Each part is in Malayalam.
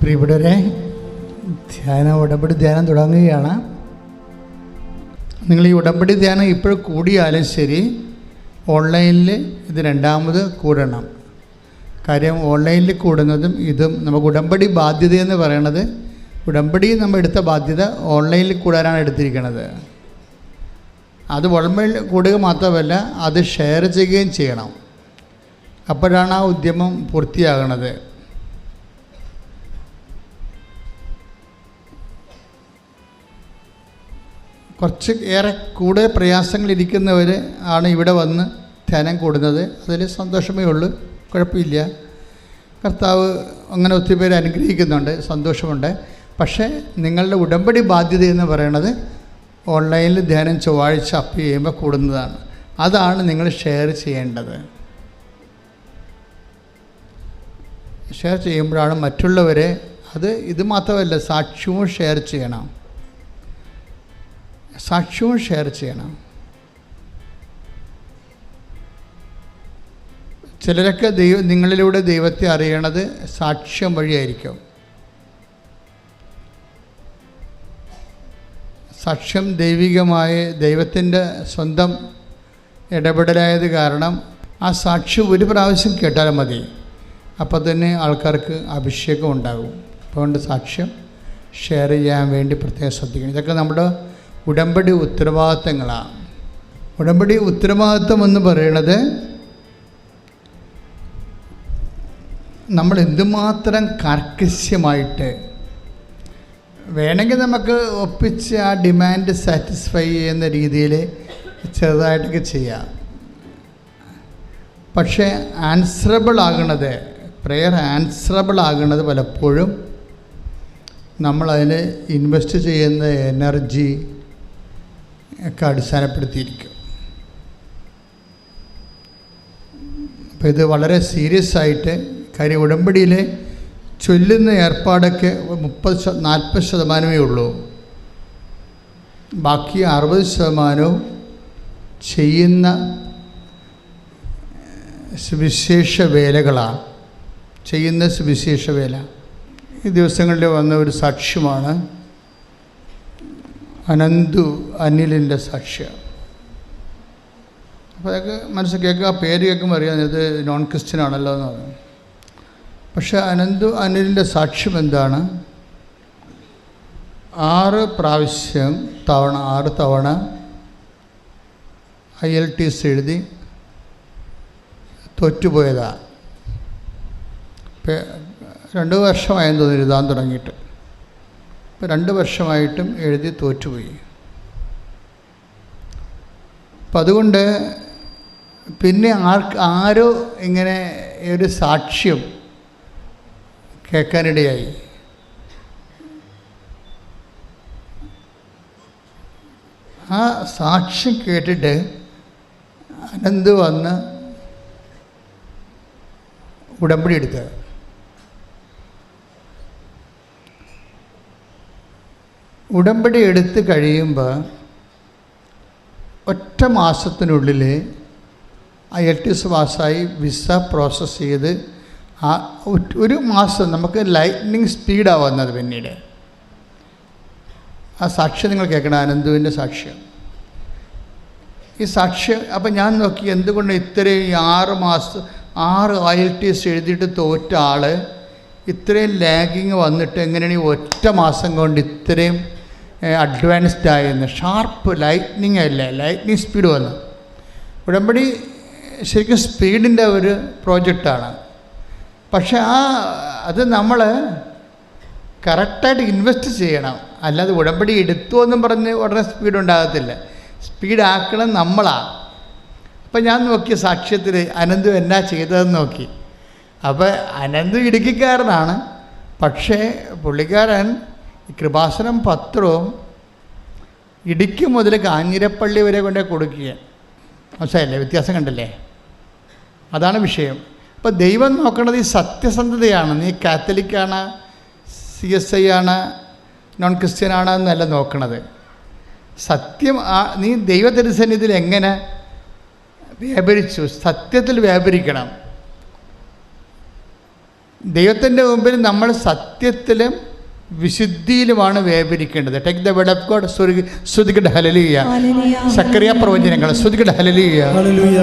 പ്രിയപ്പെട്ടവരെ ധ്യാന ഉടമ്പടി ധ്യാനം തുടങ്ങുകയാണ്. നിങ്ങൾ ഈ ഉടമ്പടി ധ്യാനം ഇപ്പോൾ കൂടിയാലും ശരി ഓൺലൈനിൽ ഇത് രണ്ടാമത് കൂടണം. കാര്യം ഓൺലൈനിൽ കൂടുന്നതും ഇതും നമുക്ക് ഉടമ്പടി ബാധ്യത എന്ന് പറയണത് ഉടമ്പടി നമ്മൾ എടുത്ത ബാധ്യത ഓൺലൈനിൽ കൂടാനാണ് എടുത്തിരിക്കുന്നത്. അത് ഉടമ്പടി കൂടുക മാത്രമല്ല അത് ഷെയർ ചെയ്യുകയും ചെയ്യണം. അപ്പോഴാണ് ആ ഉദ്യമം പൂർത്തിയാകണത്. കുറച്ച് ഏറെ കൂടെ പ്രയാസങ്ങളിരിക്കുന്നവർ ആണ് ഇവിടെ വന്ന് ധ്യാനം കൂടുന്നത്. അതിൽ സന്തോഷമേ ഉള്ളൂ. കുഴപ്പമില്ല. കർത്താവ് അങ്ങനെ ഒത്തിരി പേര് അനുഗ്രഹിക്കുന്നുണ്ട്. സന്തോഷമുണ്ട്. പക്ഷേ നിങ്ങളുടെ ഉടമ്പടി ബാധ്യത എന്ന് പറയുന്നത് ഓൺലൈനിൽ ധ്യാനം ചൊവ്വാഴ്ച അപ്പ് ചെയ്യുമ്പോൾ കൂടുന്നതാണ്. അതാണ് നിങ്ങൾ ഷെയർ ചെയ്യേണ്ടത്. ഷെയർ ചെയ്യുമ്പോഴാണ് മറ്റുള്ളവരെ അത് ഇത് മാത്രമല്ല സാക്ഷ്യവും ഷെയർ ചെയ്യണം. സാക്ഷ്യവും ഷെയർ ചെയ്യണം. ചിലരൊക്കെ ദൈവ നിങ്ങളിലൂടെ ദൈവത്തെ അറിയണത് സാക്ഷ്യം വഴിയായിരിക്കും. സാക്ഷ്യം ദൈവികമായ ദൈവത്തിന്റെ സ്വന്തം ഇടപെടലായത് കാരണം ആ സാക്ഷ്യം ഒരു പ്രാവശ്യം കേട്ടാലും മതി. അപ്പോൾ തന്നെ ആൾക്കാർക്ക് അഭിഷേകം ഉണ്ടാകും അതുകൊണ്ട് സാക്ഷ്യം ഷെയർ ചെയ്യാൻ വേണ്ടി പ്രത്യേകം ശ്രദ്ധിക്കണം. ഇതൊക്കെ നമ്മുടെ ഉടമ്പടി ഉത്തരവാദിത്തങ്ങളാണ്. ഉടമ്പടി ഉത്തരവാദിത്തം എന്ന് പറയുന്നത് നമ്മൾ എന്തുമാത്രം കർക്കശ്യമായിട്ട് വേണമെങ്കിൽ നമുക്ക് ഒപ്പിച്ച് ആ ഡിമാൻഡ് സാറ്റിസ്ഫൈ ചെയ്യുന്ന രീതിയിൽ ചെറുതായിട്ടൊക്കെ ചെയ്യാം. പക്ഷേ ആൻസറബിൾ ആകണത് പ്രെയർ ആൻസറബിൾ ആകുന്നത് പലപ്പോഴും നമ്മളതിന് ഇൻവെസ്റ്റ് ചെയ്യുന്ന എനർജി ഒക്കെ അടിസ്ഥാനപ്പെടുത്തിയിരിക്കും. അപ്പോൾ ഇത് വളരെ സീരിയസ് ആയിട്ട് കാര്യം ഉടമ്പടിയിൽ ചൊല്ലുന്ന ഏർപ്പാടൊക്കെ മുപ്പത് നാൽപ്പത് ശതമാനമേ ഉള്ളൂ. ബാക്കി അറുപത് ശതമാനവും ചെയ്യുന്ന സുവിശേഷ വേലകളാണ്. ചെയ്യുന്ന സുവിശേഷ വേല ഈ ദിവസങ്ങളിൽ വന്ന ഒരു സാക്ഷ്യമാണ് അനന്തു അനിലിന്റെ സാക്ഷ്യം. അപ്പോൾ അതൊക്കെ മനസ്സിൽ കേൾക്കുക പേര് കേൾക്കുമ്പോൾ അറിയാം ഇത് നോൺ ക്രിസ്ത്യൻ ആണല്ലോ എന്ന് പറഞ്ഞു. പക്ഷേ അനന്തു അനിലിന്റെ സാക്ഷ്യം എന്താണ്? ആറ് പ്രാവശ്യം തവണ ആറ് തവണ ഐ എൽ ടി എസ് എഴുതി തോറ്റുപോയതാണ് രണ്ട് വർഷമായെന്ന് തോന്നി എഴുതാൻ തുടങ്ങിയിട്ട്. ഇപ്പോൾ രണ്ട് വർഷമായിട്ടും എഴുതി തോറ്റുപോയി. അപ്പം അതുകൊണ്ട് പിന്നെ ആർക്ക് ആരോ ഇങ്ങനെ ഒരു സാക്ഷ്യം കേൾക്കാനിടയായി. ആ സാക്ഷ്യം കേട്ടിട്ട് അനന്ത് വന്ന് ഉടമ്പടി എടുത്തത് ഉടമ്പടി എടുത്ത് കഴിയുമ്പോൾ ഒറ്റ മാസത്തിനുള്ളിൽ ഐ എൽ ടി എസ് പാസ്സായി വിസ പ്രോസസ്സ് ചെയ്ത് ആ ഒരു മാസം നമുക്ക് ലൈറ്റ്നിങ് സ്പീഡാണ് വന്നത് പിന്നീട്. ആ സാക്ഷ്യം നിങ്ങൾ കേൾക്കണം അനന്തുവിന്റെ സാക്ഷ്യം. ഈ സാക്ഷ്യം അപ്പം ഞാൻ നോക്കി എന്തുകൊണ്ട് ഇത്രയും ആറ് മാസം ആറ് ഐ എൽ ടി എസ് എഴുതിയിട്ട് തോറ്റ ആൾ ഇത്രയും ലാഗിങ് വന്നിട്ട് എങ്ങനെയാണ് ഈ ഒറ്റ മാസം കൊണ്ട് ഇത്രയും അഡ്വാൻസ്ഡ് ആയെന്ന് ഷാർപ്പ് ലൈറ്റ്നിങ് അല്ല ലൈറ്റ്നിങ് സ്പീഡ് വന്നു. ഉടമ്പടി ശരിക്കും സ്പീഡിന്റെ ഒരു പ്രോജക്റ്റാണ് പക്ഷെ ആ അത് നമ്മൾ കറക്റ്റായിട്ട് ഇൻവെസ്റ്റ് ചെയ്യണം. അല്ലാതെ ഉടമ്പടി എടുത്തു എന്നും പറഞ്ഞ് ഉടനെ സ്പീഡ് ഉണ്ടാകത്തില്ല. സ്പീഡ് ആക്കണം നമ്മളാണ് അപ്പം ഞാൻ നോക്കിയ സാക്ഷ്യത്തിൽ അനന്തു എന്നാ ചെയ്തതെന്ന് നോക്കി. അപ്പോൾ അനന്തു ഇടുക്കിക്കാരനാണ്. പക്ഷേ പുള്ളിക്കാരൻ കൃപാസനം പത്രവും ഇടുക്കി മുതൽ കാഞ്ഞിരപ്പള്ളി വരെ കൊണ്ടേ കൊടുക്കുക മനസ്സിലായില്ലേ? വ്യത്യാസം കണ്ടല്ലേ? അതാണ് വിഷയം. അപ്പോൾ ദൈവം നോക്കുന്നത് ഈ സത്യസന്ധതയാണ്. നീ കാത്തലിക്കാണ് സി എസ് ഐ ആണ് നോൺ ക്രിസ്ത്യൻ ആണ് എന്നല്ല നോക്കണത്. സത്യം നീ ദൈവത്തിരുസന്നിധിയിൽ എങ്ങനെ വ്യാപരിച്ചു? സത്യത്തിൽ വ്യാപരിക്കണം. ദൈവത്തിന്റെ മുമ്പിൽ നമ്മൾ സത്യത്തിലും വിശുദ്ധിയിലുമാണ് വേപരിക്കേണ്ടത് take the word of God ശ്രുതികട ഹലലിയ സക്രിയ പ്രവചനങ്ങൾ ശ്രുതികട ഹലലിയ ഹല്ലേലൂയ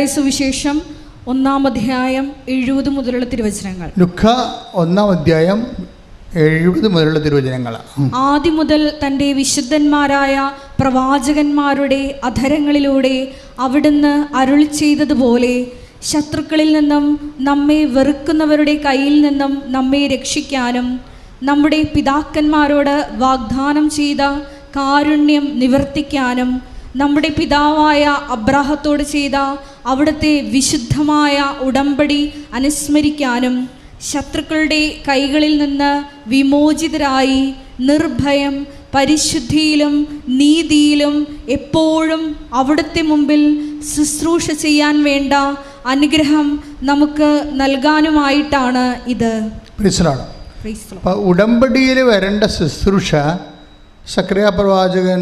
ലൂക്കായുടെ സുവിശേഷം ഒന്നാം അധ്യായം എഴുപത് മുതലുള്ള തിരുവചനങ്ങൾ. ലുഖ ഒന്നാം അധ്യായം എഴുപത് മുതലുള്ള തിരുവചനങ്ങൾ ആദ്യം മുതൽ തന്റെ വിശുദ്ധന്മാരായ പ്രവാചകന്മാരുടെ അധരങ്ങളിലൂടെ അവിടുന്ന് അരുൾ ചെയ്തതുപോലെ ശത്രുക്കളിൽ നിന്നും നമ്മെ വെറുക്കുന്നവരുടെ കയ്യിൽ നിന്നും നമ്മെ രക്ഷിക്കാനും നമ്മുടെ പിതാക്കന്മാരോട് വാഗ്ദാനം ചെയ്ത കാരുണ്യം നിവർത്തിക്കാനും നമ്മുടെ പിതാവായ അബ്രാഹത്തോട് ചെയ്ത അവിടുത്തെ വിശുദ്ധമായ ഉടമ്പടി അനുസ്മരിക്കാനും ശത്രുക്കളുടെ കൈകളിൽ നിന്ന് വിമോചിതരായി നിർഭയം പരിശുദ്ധിയിലും നീതിയിലും എപ്പോഴും അവിടുത്തെ മുമ്പിൽ ശുശ്രൂഷ ചെയ്യാൻ വേണ്ട അനുഗ്രഹം നമുക്ക് നൽകാനുമായിട്ടാണ് ഇത്. ഉടമ്പടിയിൽ വരേണ്ട ശുശ്രൂഷ സക്രിയ പ്രവാചകൻ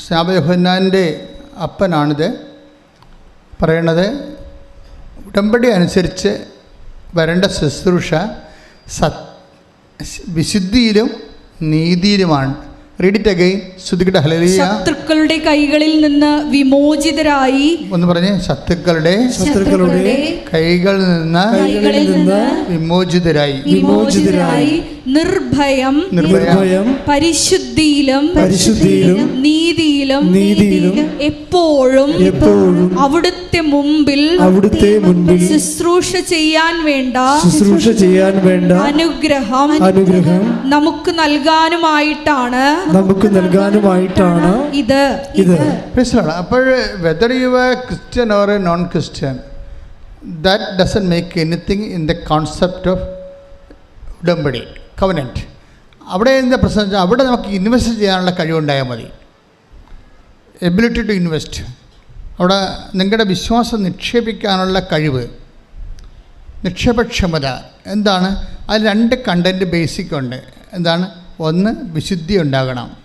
സ്നാപയോഹന്നാന്റെ അപ്പനാണിത്. പറയണത് ഉടമ്പടി അനുസരിച്ച് വരേണ്ട ശുശ്രൂഷ സത് വിശുദ്ധിയിലും നീതിയിലുമാണ്. റീഡിറ്റ് അഗൈൻ ശ്രുതികട ഹലലിയ ശത്രുക്കളുടെ കൈകളിൽ നിന്ന് വിമോചിതരായി ഒന്ന് പറഞ്ഞ് ശത്രുക്കളുടെ ശത്രുക്കളുടെ കൈകളിൽ നിന്ന് കൈകളിൽ നിന്ന് വിമോചിതരായി. വിമോചിതരായി. നിർഭയം പരിശുദ്ധിയിലും പരിശുദ്ധിയിലും നീതിയിലും നീതിയിലും എപ്പോഴും എപ്പോഴും അവിടുത്തെ മുമ്പിൽ അവിടുത്തെ മുൻപിൽ ശുശ്രൂഷ ചെയ്യാൻ വേണ്ട ശുശ്രൂഷ ചെയ്യാൻ വേണ്ട അനുഗ്രഹം അനുഗ്രഹം നമുക്ക് നൽകാനുമായിട്ടാണ് നമുക്ക് നൽകാനുമായിട്ടാണ് ഇത്. ഇത്. അപ്പോൾ whether you a Christian or a non Christian that doesn't make anything in the concept of ഉടമ്പടി കവനന്റ് അവിടെ എന്താ പ്രശ്നം വെച്ചാൽ അവിടെ നമുക്ക് ഇൻവെസ്റ്റ് ചെയ്യാനുള്ള കഴിവുണ്ടായാൽ മതി. എബിലിറ്റി ടു ഇൻവെസ്റ്റ് അവിടെ നിങ്ങളുടെ വിശ്വാസം നിക്ഷേപിക്കാനുള്ള കഴിവ്. നിക്ഷേപക്ഷമത. എന്താണ്? അതിൽ രണ്ട് കണ്ടന്റ് ബേസിക് ഉണ്ട്. എന്താണ്? ഒന്ന് വിശുദ്ധി ഉണ്ടാകണം.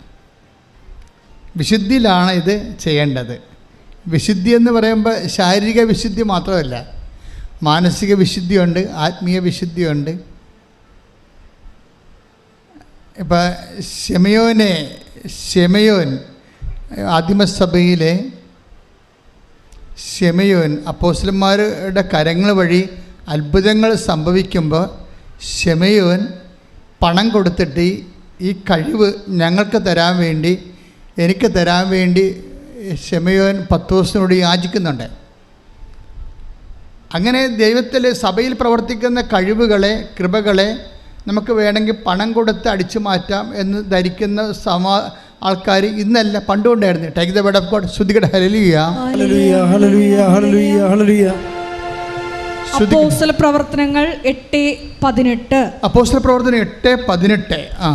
വിശുദ്ധിയിലാണ് ഇത് ചെയ്യേണ്ടത്. വിശുദ്ധി എന്ന് പറയുമ്പോൾ ശാരീരിക വിശുദ്ധി മാത്രമല്ല. മാനസിക വിശുദ്ധിയുണ്ട് ആത്മീയ വിശുദ്ധിയുണ്ട് ഇപ്പം ഷെമയോനെ ഷെമയോൻ ആദിമസഭയിലെ ഷെമയോൻ അപ്പോസ്ലന്മാരുടെ കരങ്ങൾ വഴി അത്ഭുതങ്ങൾ സംഭവിക്കുമ്പോൾ ഷെമയോൻ പണം കൊടുത്തിട്ട് ഈ- കഴിവ് ഞങ്ങൾക്ക് തരാൻ വേണ്ടി എനിക്ക് തരാൻ വേണ്ടി ഷെമയോൻ പത്ത് ദിവസത്തിനോട് യാചിക്കുന്നുണ്ട്. അങ്ങനെ ദൈവത്തിൽ സഭയിൽ പ്രവർത്തിക്കുന്ന കഴിവുകളെ കൃപകളെ നമുക്ക് വേണമെങ്കിൽ പണം കൊടുത്ത് അടിച്ചു മാറ്റാം എന്ന് ധരിക്കുന്ന സമാ ആൾക്കാർ ഇന്നല്ല പണ്ടുകൊണ്ടായിരുന്നു take the word of God ശ്രുതികട ഹലിയ ഹല്ലേലൂയ ഹല്ലേലൂയ ഹല്ലേലൂയ ഹല്ലേലൂയ അപ്പോസ്തല പ്രവർത്തനങ്ങൾ എട്ട് പതിനെട്ട്. അപ്പോസ്റ്റല പ്രവർത്തനം എട്ട് പതിനെട്ട്. ആ.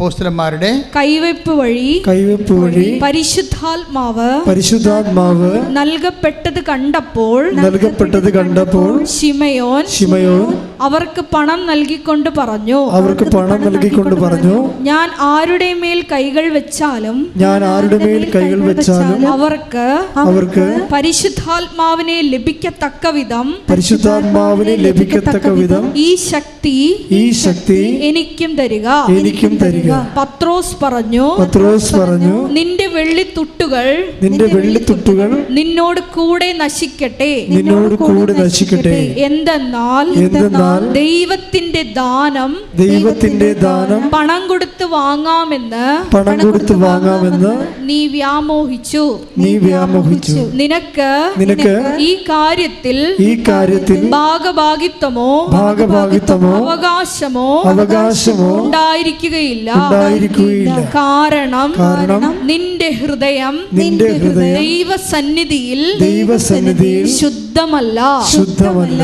അപ്പോസ്തലന്മാരുടെ അപ്പോസ്റ്റലന്മാരുടെ കൈവയ്പ് വഴി കൈവെപ്പ് വഴി പരിശുദ്ധാത്മാവ് പരിശുദ്ധാത്മാവ് നൽകപ്പെട്ടത് കണ്ടപ്പോൾ നൽകപ്പെട്ടത് കണ്ടപ്പോൾ ശിമയോൻ ശിമയോൻ അവർക്ക് പണം നൽകിക്കൊണ്ട് പറഞ്ഞു അവർക്ക് പണം നൽകിക്കൊണ്ട് പറഞ്ഞു ഞാൻ ആരുടെ മേൽ കൈകൾ വെച്ചാലും ഞാൻ ആരുടെ മേൽ കൈകൾ വെച്ചാലും അവർക്ക് അവർക്ക് പരിശുദ്ധാത്മാവിനെ ലഭിക്കത്തക്ക വിധം പരിശുദ്ധാത്മാവിനെ ലഭിക്കത്തക്ക വിധം ഈ ശക്തി ഈ ശക്തി എനിക്കും തരിക. എനിക്കും തരിക. പത്രോസ് പറഞ്ഞു. പത്രോസ് പറഞ്ഞു നിന്റെ വെള്ളിത്തുട്ടുകൾ നിന്റെ വെള്ളിത്തുട്ടുകൾ നിന്നോട് കൂടെ നശിക്കട്ടെ. നിന്നോട് കൂടെ നശിക്കട്ടെ. എന്തെന്നാൽ എന്തെന്നാൽ ദൈവത്തിന്റെ ദാനം ദൈവത്തിന്റെ ദാനം പണം കൊടുത്ത് വാങ്ങാമെന്ന് പണം കൊടുത്ത് വാങ്ങാമെന്ന് നീ വ്യാമോഹിച്ചു. നീ വ്യാമോഹിച്ചു. നിനക്ക് നിനക്ക് ഈ കാര്യത്തിൽ ഈ കാര്യത്തിൽ ഭാഗഭാഗിത്വമോ ഭാഗഭാഗിത്വമോ അവകാശമോ അവകാശമോ ഉണ്ടായിരിക്കുകയില്ല. ഉണ്ടായിരിക്കുകയില്ല. കാരണം കാരണം നിന്റെ ഹൃദയം നിന്റെ ഹൃദയം ദൈവസന്നിധിയിൽ ദൈവസന്നിധിയിൽ ശുദ്ധമല്ല. ശുദ്ധമല്ല.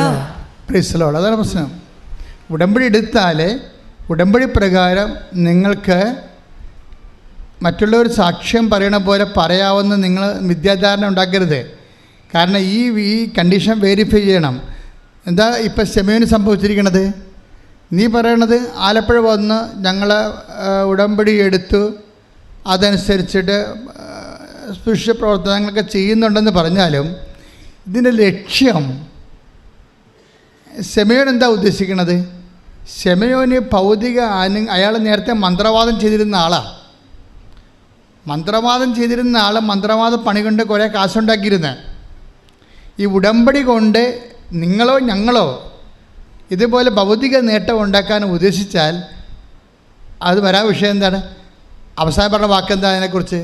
അതാണ് പ്രശ്നം. ഉടമ്പടി എടുത്താലേ ഉടമ്പടി പ്രകാരം നിങ്ങൾക്ക് മറ്റുള്ളവർ സാക്ഷ്യം പറയണ പോലെ പറയാവുന്ന നിങ്ങൾ വിദ്യാധാരണ ഉണ്ടാക്കരുത്. കാരണം ഈ ഈ കണ്ടീഷൻ വെരിഫൈ ചെയ്യണം. എന്താ ഇപ്പം സെമീന് സംഭവിച്ചിരിക്കണത്? നീ പറയണത് ആലപ്പുഴ വന്ന് ഞങ്ങൾ ഉടമ്പടി എടുത്തു അതനുസരിച്ചിട്ട് സ്പൃശ്യ പ്രവർത്തനങ്ങളൊക്കെ ചെയ്യുന്നുണ്ടെന്ന് പറഞ്ഞാലും ഇതിന്റെ ലക്ഷ്യം സെമയോൻ എന്താ ഉദ്ദേശിക്കുന്നത് സെമയോന് ഭൗതിക അനു അയാൾ നേരത്തെ മന്ത്രവാദം ചെയ്തിരുന്ന ആളാണ് മന്ത്രവാദം ചെയ്തിരുന്ന ആൾ മന്ത്രവാദ പണി കൊണ്ട് കുറേ കാശുണ്ടാക്കിയിരുന്നത് ഈ ഉടമ്പടി കൊണ്ട് നിങ്ങളോ ഞങ്ങളോ ഇതുപോലെ ഭൗതിക നേട്ടം ഉണ്ടാക്കാൻ ഉദ്ദേശിച്ചാൽ അത് വരാൻ വിഷയം എന്താണ്? അവസാനം പറഞ്ഞ വാക്കെന്താ അതിനെക്കുറിച്ച്?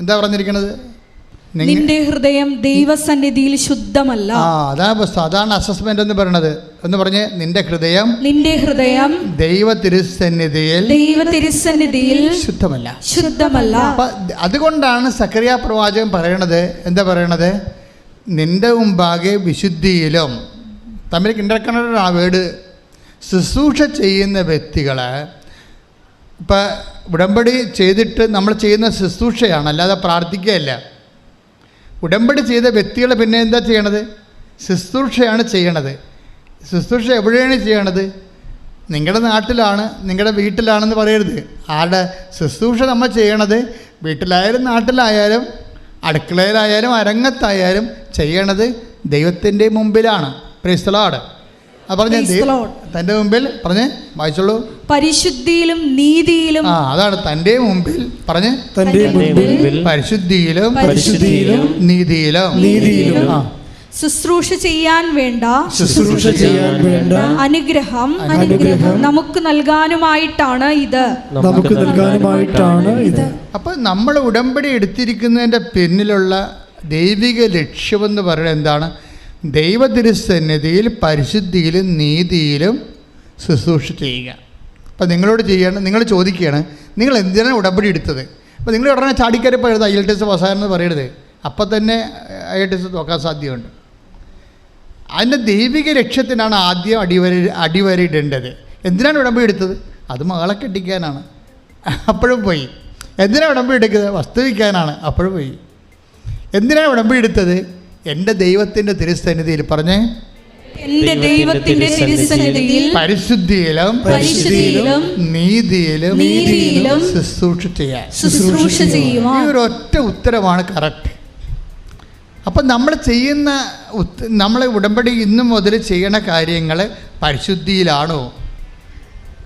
എന്താ പറഞ്ഞിരിക്കുന്നത് നിന്റെ ഹൃദയം ദൈവസന്നിധിയിൽ ശുദ്ധമല്ല. ആ അതാണ് അസസ്മെന്റ് അതാണ് എന്ന് പറയുന്നത് എന്ന് പറഞ്ഞ് നിന്റെ ഹൃദയം നിന്റെ ഹൃദയം ദൈവ തിരുസന്നിധിയിൽ ദൈവ തിരുസന്നിധിയിൽ ശുദ്ധമല്ല. ശുദ്ധമല്ല അതുകൊണ്ടാണ് സക്രിയ പ്രവാചകൻ പറയണത് എന്താ പറയണത്? നിന്റെ മുമ്പാകെ വിശുദ്ധിയിലും തമ്മിൽ കിണ്ടക്കണ ആ വേട് ശുശ്രൂഷ ചെയ്യുന്ന വ്യക്തികളെ ഇപ്പം ഉടമ്പടി ചെയ്തിട്ട് നമ്മൾ ചെയ്യുന്ന ശുശ്രൂഷയാണ് അല്ലാതെ പ്രാർത്ഥിക്കുകയല്ല. ഉടമ്പടി ചെയ്ത വ്യക്തികൾ പിന്നെ എന്താ ചെയ്യണത്? ശുശ്രൂഷയാണ് ചെയ്യണത്. ശുശ്രൂഷ എവിടെയാണ് ചെയ്യണത്? നിങ്ങളുടെ നാട്ടിലാണ് നിങ്ങളുടെ വീട്ടിലാണെന്ന് പറയരുത്. ആരുടെ ശുശ്രൂഷ നമ്മൾ ചെയ്യണത്? വീട്ടിലായാലും നാട്ടിലായാലും അടുക്കളയിലായാലും അരങ്ങത്തായാലും ചെയ്യണത് ദൈവത്തിന്റെ മുമ്പിലാണ്. പ്രിസ്തലാട് പറഞ്ഞ തന്റെ മുമ്പിൽ പറഞ്ഞേ വായിച്ചോളൂ. പരിശുദ്ധിയിലും നീതിയിലും ആ അതാണ് തന്റെ മുമ്പിൽ പറഞ്ഞേ. തന്റെ മുൻപിൽ പരിശുദ്ധിയിലും പരിശുദ്ധിയിലും നീതിയിലും നീതിയിലും ആ. ശുശ്രൂഷ ചെയ്യാൻ വേണ്ട ശുശ്രൂഷ ചെയ്യാൻ വേണ്ട അനുഗ്രഹം അനുഗ്രഹം നമുക്ക് നൽകാനുമായിട്ടാണ് ഇത്. നമുക്ക് നൽകാനുമായിട്ടാണ് ഇത്. അപ്പോൾ നമ്മൾ ഉടമ്പടി എടുത്തിരിക്കുന്നതിന്റെ പിന്നിലുള്ള ദൈവിക ലക്ഷ്യം എന്ന് പറയുന്നത് എന്താണ്? ദൈവ തിരുസന്നിധിയിൽ പരിശുദ്ധിയിലും നീതിയിലും ശുശ്രൂഷ ചെയ്യുക. അപ്പോൾ നിങ്ങളോട് ചെയ്യണം നിങ്ങൾ ചോദിക്കുകയാണ് നിങ്ങൾ എന്തിനാണ് ഉടമ്പടി എടുത്തത്? അപ്പോൾ നിങ്ങൾ ഉടനെ ചാടിക്കരപ്പോൾ പറയരുത് ഐ എൽ ടി എസ് പാസ്സായെന്ന് പറയരുത്. അപ്പം തന്നെ ഐ എൽ ടി എസ് നോക്കാൻ സാധ്യതയുണ്ട്. അതിന്റെ ദൈവിക ലക്ഷ്യത്തിനാണ് ആദ്യം അടിവര അടിവരയിടേണ്ടത് എന്തിനാണ് ഉടമ്പടി എടുത്തത്? അത് മകളെ കെട്ടിക്കാനാണ്. അപ്പോഴും പോയി. എന്തിനാണ് ഉടമ്പടി എടുക്കുന്നത്? വസ്തു വിൽക്കാനാണ്. അപ്പോഴും പോയി. എന്തിനാണ് ഉടമ്പടി എടുത്തത്? എന്റെ ദൈവത്തിന്റെ തിരുസന്നിധിയിൽ പറഞ്ഞേ. എന്റെ ദൈവത്തിന്റെ തിരുസന്നിധിയിൽ പരിശുദ്ധിയിലും പരിശുദ്ധിയിലും നീതിയിലും നീതിയിലും ശുശ്രൂഷ ചെയ്യാൻ. ശുശ്രൂഷ ഈ ഒരു ഒറ്റ ഉത്തരമാണ് കറക്റ്റ് അപ്പം നമ്മൾ ചെയ്യുന്ന നമ്മൾ നമ്മളെ ഉടമ്പടി ഇന്നു മുതൽ ചെയ്യണ കാര്യങ്ങൾ പരിശുദ്ധിയിലാണോ?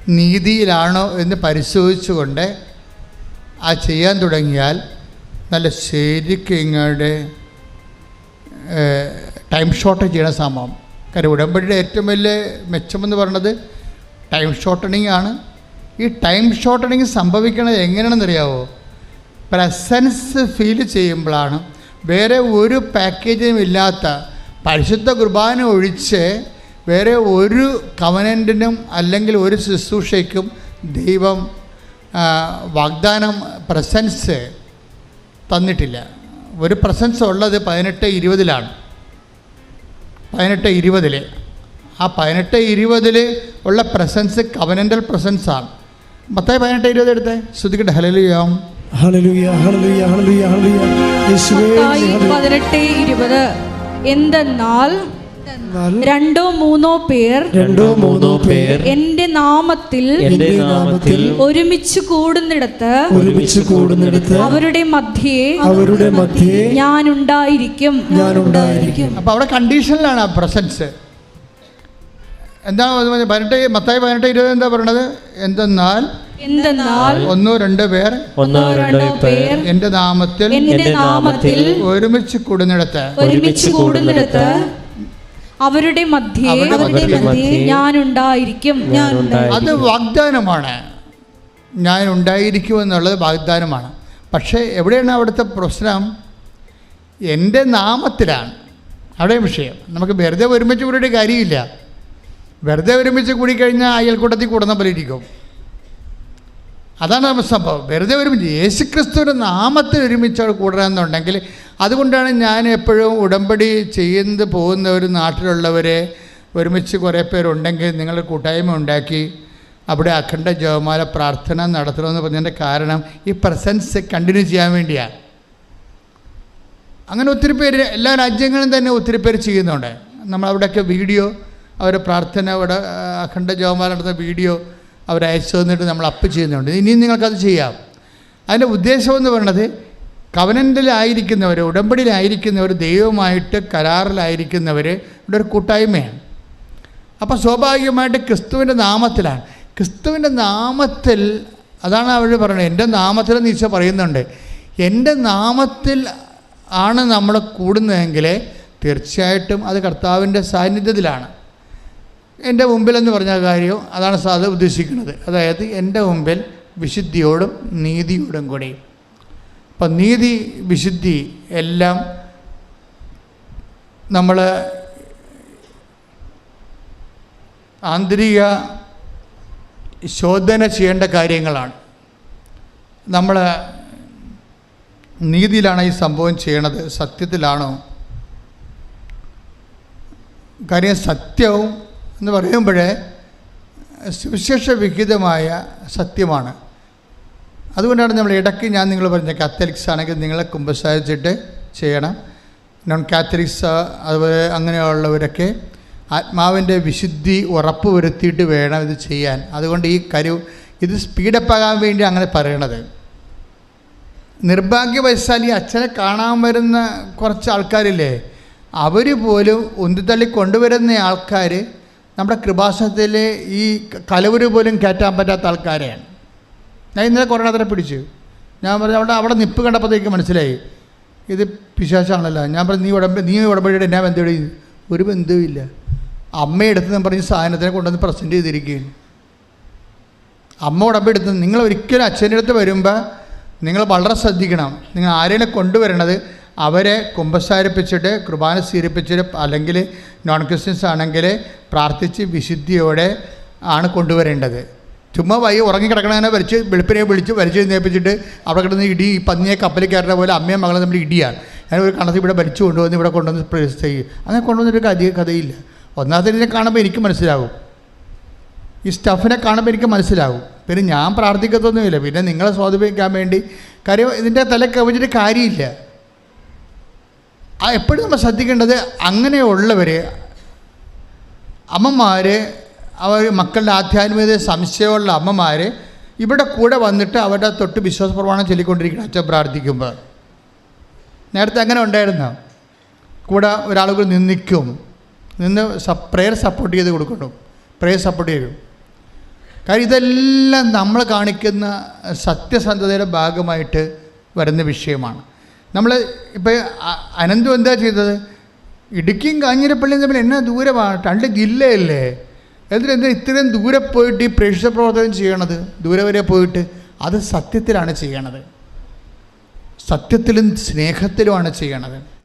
നീതിയിലാണോ എന്ന് പരിശോധിച്ചുകൊണ്ട് ആ ചെയ്യാൻ തുടങ്ങിയാൽ നല്ല ശരിക്കും ഇങ്ങോട്ട് ടൈം ഷോർട്ടേജ് ചെയ്യണ സംഭവം. കാര്യം ഉടമ്പടിയുടെ ഏറ്റവും വലിയ മെച്ചമെന്ന് പറയുന്നത് ടൈം ഷോർട്ടണിങ് ആണ്. ഈ ടൈം ഷോർട്ടണിങ് സംഭവിക്കണത് എങ്ങനെയാണെന്നറിയാവോ പ്രസൻസ് ഫീൽ ചെയ്യുമ്പോഴാണ്. വേറെ ഒരു പാക്കേജും ഇല്ലാത്ത പരിശുദ്ധ കുർബാന ഒഴിച്ച് വേറെ ഒരു കവനന്റിനും അല്ലെങ്കിൽ ഒരു ശുശ്രൂഷയ്ക്കും ദൈവം വാഗ്ദാനം പ്രസൻസ് തന്നിട്ടില്ല. ഒരു പ്രസൻസ് ഉള്ളത് പതിനെട്ട് ഇരുപതിലാണ്. പതിനെട്ട് ഇരുപതിൽ ആ പതിനെട്ട് ഇരുപതിൽ ഉള്ള പ്രസൻസ് കവനന്റൽ പ്രസൻസാണ് മത്തായി പതിനെട്ട് ഇരുപത് എടുത്തേ? ശ്രുതിക്കട്ടെ ഹലലുയാം. പതിനെട്ട് ഇരുപത്. എന്തെന്നാൽ രണ്ടോ മൂന്നോ പേർ രണ്ടോ മൂന്നോ പേർ എന്റെ നാമത്തിൽ എന്റെ നാമത്തിൽ ഒരുമിച്ച് കൂടുന്നിടത്ത് ഒരുമിച്ച് കൂടുന്നിടത്ത് അവരുടെ മധ്യേ അവരുടെ മധ്യേ ഞാൻ ഉണ്ടായിരിക്കും ഞാൻ ഉണ്ടായിരിക്കും അപ്പൊ അവിടെ കണ്ടീഷനിലാണ് ആ പ്രസൻസ്. എന്താ പതിനെട്ട് മത്തായി പതിനെട്ട് ഇരുപത് എന്താ പറയണത്? എന്തെന്നാൽ എന്തെന്നാൽ ഒന്നോ രണ്ടോ പേർ ഒന്നോ രണ്ടോ പേർ എന്റെ നാമത്തിൽ എന്റെ നാമത്തിൽ ഒരുമിച്ച് കൂടുന്നിടത്ത് ഒരുമിച്ച് കൂടുന്നിടത്ത് അവരുടെ മധ്യേ അവരുടെ മധ്യേ ഞാനുണ്ടായിരിക്കും. അത് വാഗ്ദാനമാണ്. ഞാൻ ഉണ്ടായിരിക്കും എന്നുള്ളത് വാഗ്ദാനമാണ്. പക്ഷേ എവിടെയാണ് അവിടുത്തെ പ്രശ്നം? എന്റെ നാമത്തിലാണ്. അവിടെ വിഷയം. നമുക്ക് വെറുതെ ഒരുമിച്ച് കൂടിയിട്ട് കാര്യമില്ല. വെറുതെ ഒരുമിച്ച് കൂടിക്കഴിഞ്ഞാൽ അയൽക്കൂട്ടത്തിൽ കൂടുന്ന പോലെ ഇരിക്കും. അതാണ് സംഭവം. വെറുതെ ഒരുമിച്ച് യേശുക്രിസ്തുവിന്റെ നാമത്തിൽ ഒരുമിച്ച് കൂടണമെന്നുണ്ടെങ്കിൽ അതുകൊണ്ടാണ് ഞാൻ എപ്പോഴും ഉടമ്പടി ചെയ്യുന്നത് പോകുന്ന ഒരു നാട്ടിലുള്ളവരെ ഒരുമിച്ച് കുറേ പേരുണ്ടെങ്കിൽ നിങ്ങൾ കൂട്ടായ്മ ഉണ്ടാക്കി അവിടെ അഖണ്ഡ ജപമാല പ്രാർത്ഥന നടത്തണമെന്ന് പറഞ്ഞതിന്റെ കാരണം ഈ പ്രസൻസ് കണ്ടിന്യൂ ചെയ്യാൻ വേണ്ടിയാണ് അങ്ങനെ ഒത്തിരി പേര് എല്ലാ രാജ്യങ്ങളും തന്നെ ഒത്തിരി പേര് ചെയ്യുന്നുണ്ട്. നമ്മളവിടെയൊക്കെ വീഡിയോ അവരുടെ പ്രാർത്ഥന അവിടെ അഖണ്ഡ ജവമാല നടത്തുന്ന വീഡിയോ അവർ അയച്ചു തന്നിട്ട് നമ്മൾ അപ്പ് ചെയ്യുന്നുണ്ട്. ഇനിയും നിങ്ങൾക്കത് ചെയ്യാം. അതിന്റെ ഉദ്ദേശം എന്ന് പറയുന്നത് കവനന്റിലായിരിക്കുന്നവർ ഉടമ്പടിയിലായിരിക്കുന്നവർ ദൈവമായിട്ട് കരാറിലായിരിക്കുന്നവർ ഇവിടെ ഒരു കൂട്ടായ്മയാണ്. അപ്പോൾ സ്വാഭാവികമായിട്ട് ക്രിസ്തുവിന്റെ നാമത്തിലാണ്. ക്രിസ്തുവിന്റെ നാമത്തിൽ അതാണ് അവർ പറയുന്നത് എന്റെ നാമത്തിൽ നീച്ച പറയുന്നുണ്ട്. എന്റെ നാമത്തിൽ ആണ് നമ്മൾ കൂടുന്നതെങ്കിൽ തീർച്ചയായിട്ടും അത് കർത്താവിന്റെ സാന്നിധ്യത്തിലാണ്. എന്റെ മുമ്പിൽ എന്ന് പറഞ്ഞ കാര്യം അതാണ് സാധ ഉദ്ദേശിക്കുന്നത്. അതായത് എന്റെ മുമ്പിൽ വിശുദ്ധിയോടും നീതിയോടും കൂടി. അപ്പം നീതി വിശുദ്ധി എല്ലാം നമ്മൾ ആന്തരിക ശോധന ചെയ്യേണ്ട കാര്യങ്ങളാണ്. നമ്മൾ നീതിയിലാണ് ഈ സംഭവം ചെയ്യണത് സത്യത്തിലാണോ? കാര്യം സത്യവും എന്ന് പറയുമ്പോഴേ സുവിശേഷ വിഹിതമായ സത്യമാണ്. അതുകൊണ്ടാണ് നമ്മൾ ഇടയ്ക്ക് ഞാൻ നിങ്ങൾ പറഞ്ഞ കാത്തലിക്സ് ആണെങ്കിൽ നിങ്ങളെ കുമ്പസാരിച്ചിട്ട് ചെയ്യണം. നോൺ കാത്തലിക്സ് അതുപോലെ അങ്ങനെയുള്ളവരൊക്കെ ആത്മാവിന്റെ വിശുദ്ധി ഉറപ്പ് വരുത്തിയിട്ട് വേണം ഇത് ചെയ്യാൻ. അതുകൊണ്ട് ഈ കരു ഇത് സ്പീഡപ്പ് ആകാൻ വേണ്ടി അങ്ങനെ പറയണത്. നിർഭാഗ്യവശാൽ ഈ അച്ഛനെ കാണാൻ വരുന്ന കുറച്ച് ആൾക്കാരില്ലേ അവർ പോലും ഉന്തിത്തള്ളി കൊണ്ടുവരുന്ന ആൾക്കാർ നമ്മുടെ കൃപാസനത്തിൽ ഈ കലവര് പോലും കയറ്റാൻ പറ്റാത്ത ആൾക്കാരെയാണ്. ഞാൻ ഇന്നലെ കുറേ അതിനെ പിടിച്ചു. ഞാൻ പറഞ്ഞു അവിടെ അവിടെ നിപ്പ് കണ്ടപ്പോഴത്തേക്ക് മനസ്സിലായി. ഇത് പിശാശാണല്ലോ. ഞാൻ പറഞ്ഞു നീ ഉടമ്പ നീ ഉടമ്പടിയുടെ എന്നാ ബന്ധം ഒരു ബന്ധവുമില്ല അമ്മയെടുത്ത് ഞാൻ പറഞ്ഞ് സാധനത്തിനെ കൊണ്ടുവന്ന് പ്രസന്റ് ചെയ്തിരിക്കുകയാണ്. അമ്മ ഉടമ്പെടുത്ത് നിങ്ങൾ ഒരിക്കലും അച്ഛന്റെ അടുത്ത് വരുമ്പോൾ നിങ്ങൾ വളരെ ശ്രദ്ധിക്കണം. നിങ്ങൾ ആരെയും കൊണ്ടുവരണത്? അവരെ കുമ്പസാരിപ്പിച്ചിട്ട് കുർബാന സ്വീകരിപ്പിച്ചിട്ട് അല്ലെങ്കിൽ നോൺ ക്രിസ്ത്യൻസ് ആണെങ്കിൽ പ്രാർത്ഥിച്ച് വിശുദ്ധിയോടെ ആണ് കൊണ്ടുവരേണ്ടത്. ചുമ്മാ വൈ ഉറങ്ങിക്കിടക്കണതിനെ വലിച്ച് വെളുപ്പിനെ വിളിച്ച് വലിച്ചു നേപ്പിച്ചിട്ട് അവിടെ കിടന്ന് ഇടി പന്നിയെ കപ്പലിൽ കയറുന്ന പോലെ അമ്മയും മകളും നമ്മൾ ഇടിയാണ്. ഞാൻ ഒരു കണത്തിൽ ഇവിടെ വലിച്ചു കൊണ്ടുവന്ന് ഇവിടെ കൊണ്ടുവന്ന് പ്രേസ് ചെയ്യും അങ്ങനെ കൊണ്ടുവന്നൊരു കഥ കഥയില്ല. ഒന്നാമത്തെ ഇതിനെ കാണുമ്പോൾ എനിക്ക് മനസ്സിലാകും. ഈ സ്റ്റഫിനെ കാണുമ്പോൾ എനിക്ക് മനസ്സിലാകും. പിന്നെ ഞാൻ പ്രാർത്ഥിക്കത്തൊന്നുമില്ല. പിന്നെ നിങ്ങളെ സ്വാധീനിക്കാൻ വേണ്ടി. കാര്യം ഇതിന്റെ തല കവിഞ്ഞിട്ട് കാര്യമില്ല. ആ എപ്പോഴും നമ്മൾ ശ്രദ്ധിക്കേണ്ടത് അങ്ങനെയുള്ളവർ അമ്മമാർ അവർ മക്കളുടെ ആധ്യാത്മികത സംശയമുള്ള അമ്മമാർ ഇവിടെ കൂടെ വന്നിട്ട് അവരുടെ തൊട്ട് വിശ്വാസ പ്രമാണം അച്ഛൻ പ്രാർത്ഥിക്കുമ്പോൾ നേരത്തെ അങ്ങനെ ഉണ്ടായിരുന്നു? കൂടെ ഒരാളുകൾ നിന്നിക്കും നിന്ന് പ്രെയർ സപ്പോർട്ട് ചെയ്ത് കൊടുക്കണം പ്രെയർ സപ്പോർട്ട് ചെയ്യും. കാര്യം ഇതെല്ലാം നമ്മൾ കാണിക്കുന്ന സത്യസന്ധതയുടെ ഭാഗമായിട്ട് വരുന്ന വിഷയമാണ്. നമ്മൾ ഇപ്പോൾ അനന്തു എന്താ ചെയ്തത്? ഇടുക്കിയും കാഞ്ഞിരപ്പള്ളിയും തമ്മിൽ എന്നാ ദൂരമാണ് രണ്ട് ജില്ലയല്ലേ. എന്നിട്ട് എന്താ ഇത്രയും ദൂരെ പോയിട്ട് ഈ പ്രേക്ഷിത പ്രവർത്തനം ചെയ്യണത്? ദൂരെ വരെ പോയിട്ട് അത് സത്യത്തിലാണ് ചെയ്യണത്. സത്യത്തിലും സ്നേഹത്തിലുമാണ് ചെയ്യണത്.